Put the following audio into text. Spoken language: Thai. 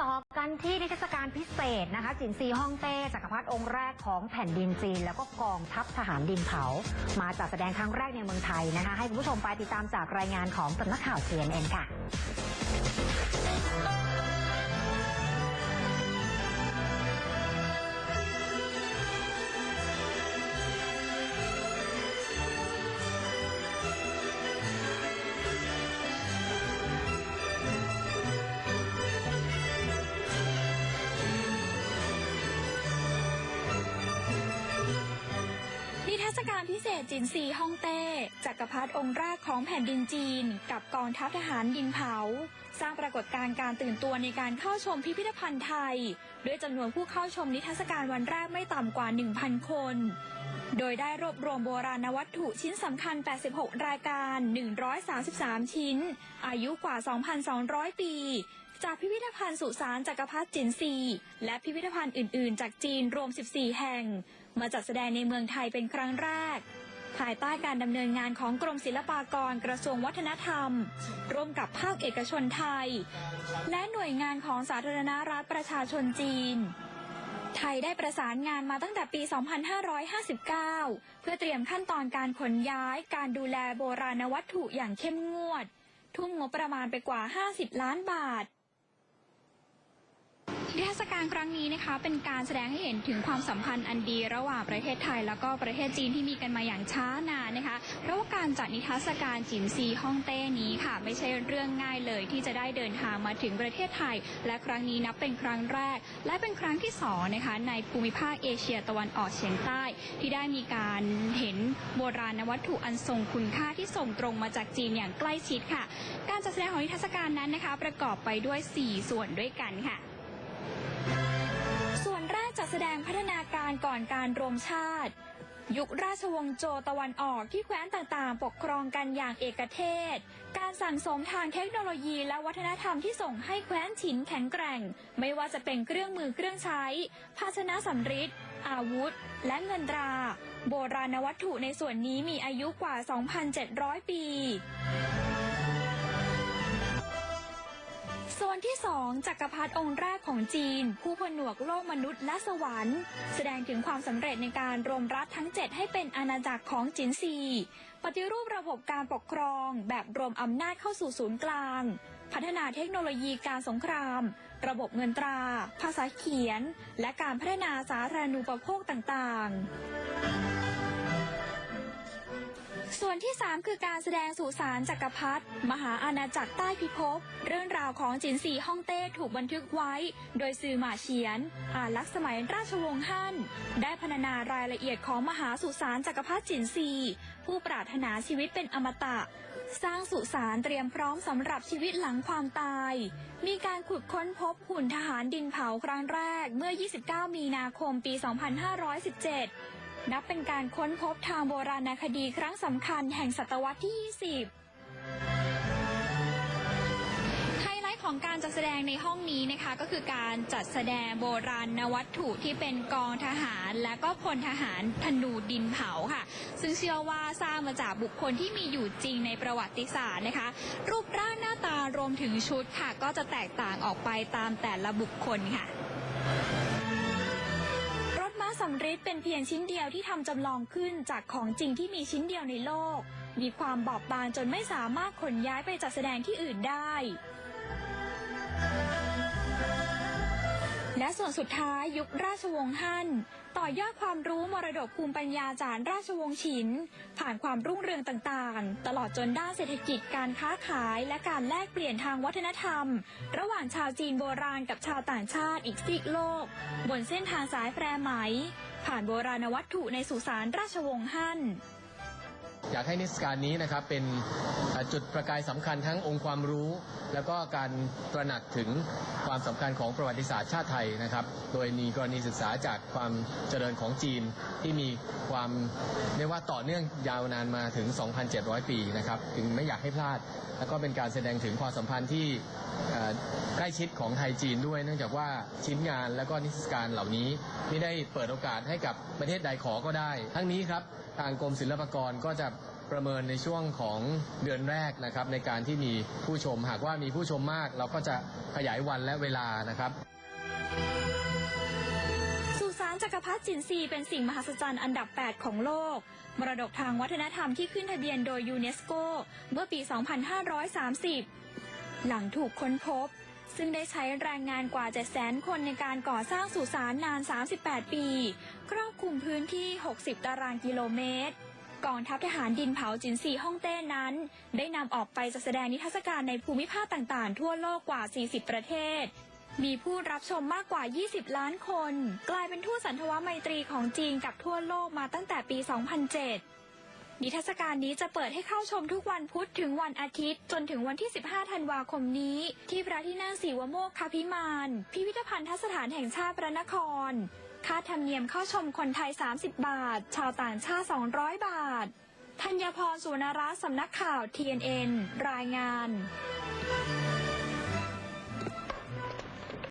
ต่อกันที่นิทรรศการพิเศษนะคะ จินซีฮ่องเต้จักรพรรดิองค์แรกของแผ่นดินจีน แล้วก็กองทัพทหารดินเผา มาจัดแสดงครั้งแรกในเมืองไทยนะคะ ให้คุณผู้ชมไปติดตามจากรายงานของสำนักข่าว CNN ค่ะ พิเศษจินซีฮ่องเต้ จักรพรรดิองค์แรกของแผ่นดินจีน กับกองทัพทหารดินเผา สร้างปรากฏการณ์การตื่นตัวในการเข้าชมพิพิธภัณฑ์ไทย ด้วยจำนวนผู้เข้าชมนิทรรศการวันแรกไม่ต่ำกว่า 1,000 คน โดยได้รวบรวมโบราณวัตถุชิ้นสำคัญ 86 รายการ 133 ชิ้น อายุกว่า 2,200 ปี จากพิพิธภัณฑ์สุสานจักรพรรดิจินซี และพิพิธภัณฑ์อื่น ๆ จากจีนรวม 14 แห่ง มาจัดแสดงในเมืองไทยเป็นครั้งแรก ภายใต้การดำเนินงานของกรมศิลปากรกระทรวงวัฒนธรรม ร่วมกับภาคเอกชนไทย และหน่วยงานของสาธารณรัฐประชาชนจีนไทยได้ประสานงานมาตั้งแต่ปี 2559 เพื่อเตรียมขั้นตอนการขนย้าย การดูแลโบราณวัตถุอย่างเข้มงวด ทุ่มงบประมาณไปกว่า 50 ล้านบาท การครั้งนี้นะคะเป็นการแสดงให้เห็นถึงความสัมพันธ์อันดีระหว่างประเทศไทย แล้วก็ประเทศจีนที่มีกันมาอย่างช้านานนะคะเพราะว่าการจัดนิทรรศการจินซีฮ่องเต้นี้ค่ะ ไม่ใช่เรื่องง่ายเลยที่จะได้เดินทางมาถึงประเทศไทย และครั้งนี้นับเป็นครั้งแรก และเป็นครั้งที่สองนะคะในภูมิภาคเอเชียตะวันออกเฉียงใต้ ที่ได้มีการเห็นโบราณวัตถุอันทรงคุณค่าที่ส่งตรงมาจากจีนอย่างใกล้ชิดค่ะ การจัดแสดงของนิทรรศการนั้นนะคะ ประกอบไปด้วย 4 ส่วนด้วยกันค่ะ แสดงพัฒนาการก่อนการรวมชาติ ยุคราชวงศ์โจตะวันออกที่แคว้นต่างๆ ปกครองกันอย่างเอกเทศ การสั่งสมทางเทคโนโลยีและวัฒนธรรมที่ส่งให้แคว้นฉินแข็งแกร่ง ไม่ว่าจะเป็นเครื่องมือเครื่องใช้ ภาชนะสำริดอาวุธ และเงินตรา โบราณวัตถุในส่วนนี้มีอายุกว่า 2,700 ปี ส่วนที่2จักรพรรดิองค์แรกของจีน ผู้ผนวกโลกมนุษย์และสวรรค์ แสดงถึงความสำเร็จในการรวมรัฐทั้ง 7 ให้เป็นอาณาจักรของจินซีปฏิรูประบบการปกครอง แบบรวมอำนาจเข้าสู่ศูนย์กลาง พัฒนาเทคโนโลยีการสงคราม ระบบเงินตรา ภาษาเขียน และการพัฒนาสาธารณูปโภคต่างๆ ส่วนที่ 3 คือการแสดงสุสานจักรพรรดิมหาอาณาจักรใต้พิภพ เรื่องราวของจินซีฮ่องเต้ถูกบันทึกไว้ โดยซือหมาเฉียน อาลักษ์สมัยราชวงศ์ฮั่น ได้พรรณนารายละเอียดของมหาสุสานจักรพรรดิจินซีผู้ปรารถนาชีวิตเป็นอมตะ สร้างสุสานเตรียมพร้อมสำหรับชีวิตหลังความตาย มีการขุดค้นพบหุ่นทหารดินเผาครั้งแรกเมื่อ 29 มีนาคมปี 2517 นับเป็นการค้นพบทางโบราณคดีครั้งสำคัญแห่งศตวรรษที่ 20 ไฮไลท์ของการจัดแสดงในห้องนี้นะคะ ก็คือการจัดแสดงโบราณวัตถุที่เป็นกองทหารและก็พลทหารธนูดินเผาค่ะ ซึ่งเชื่อว่าสร้างมาจากบุคคลที่มีอยู่จริงในประวัติศาสตร์นะคะ รูปร่างหน้าตารวมถึงชุดค่ะ ก็จะแตกต่างออกไปตามแต่ละบุคคลค่ะ สำริดเป็นเพียงชิ้นเดียวที่ทำจำลองขึ้นจากของจริงที่มีชิ้นเดียวในโลก มีความบอบบางจนไม่สามารถขนย้ายไปจัดแสดงที่อื่นได้ และส่วนสุดท้ายยุคราชวงศ์ฮั่นต่อยอดความรู้มรดกภูมิปัญญาจากราชวงศ์ฉิน ผ่านความรุ่งเรืองต่างๆ ตลอดจนด้านเศรษฐกิจการค้าขายและการแลกเปลี่ยนทางวัฒนธรรม ระหว่างชาวจีนโบราณกับชาวต่างชาติอีกซีกโลก บนเส้นทางสายแพรไหม ผ่านโบราณวัตถุในสุสานราชวงศ์ฮั่น อยากให้นิทรรศการนี้นะครับเป็นจุดประกายสำคัญทั้งองค์ความรู้ แล้วก็การตระหนักถึงความสำคัญของประวัติศาสตร์ชาติไทยนะครับ โดยมีกรณีศึกษาจากความเจริญของจีนที่มีความเรียกว่าต่อเนื่องยาวนานมาถึง 2,700 ปีนะครับจึงไม่อยากให้พลาด แล้วก็เป็นการแสดงถึงความสัมพันธ์ที่ใกล้ชิดของไทยจีนด้วย เนื่องจากว่าชิ้นงานและก็นิทรรศการเหล่านี้ ไม่ได้เปิดโอกาสให้กับประเทศใดขอก็ได้ ทั้งนี้ครับ ทางกรมศิลปากรก็จะประเมินในช่วงของเดือนแรกนะครับในการที่มีผู้ชมหากว่ามีผู้ชมมาก เราก็จะขยายวันและเวลานะครับสุสานจักรพรรดิจินซีเป็นสิ่งมหัศจรรย์อันดับ 8 ของโลก มรดกทางวัฒนธรรมที่ขึ้นทะเบียนโดยยูเนสโก เมื่อปี 2530 หลังถูกค้นพบ ซึ่งได้ใช้แรงงานกว่า 700,000 คนในการก่อสร้างสุสานนาน 38 ปี ครอบคลุมพื้นที่ 60 ตารางกิโลเมตรกองทัพทหารดินเผาจินซีฮ่องเต้นั้น ได้นำออกไปจัดแสดงนิทรรศการในภูมิภาคต่างๆ ทั่วโลกกว่า 40 ประเทศ มีผู้รับชมมากกว่า 20 ล้านคน กลายเป็นทูตสันทวไมตรีของจีนกับทั่วโลกมาตั้งแต่ปี 2007 นิทรรศการนี้จะเปิดให้เข้าชมทุกวันพุธถึงวันอาทิตย์ จนถึงวันที่ 15 ธันวาคมนี้ ที่พระที่นั่งสีวโมกคพิมาน พิพิธภัณฑสถานแห่งชาติพระนคร ค่าธรรมเนียมเข้าชมคนไทย 30 บาท ชาวต่างชาติ 200 บาท ธัญพรสุนารณรัตน์สำนักข่าว TNN รายงาน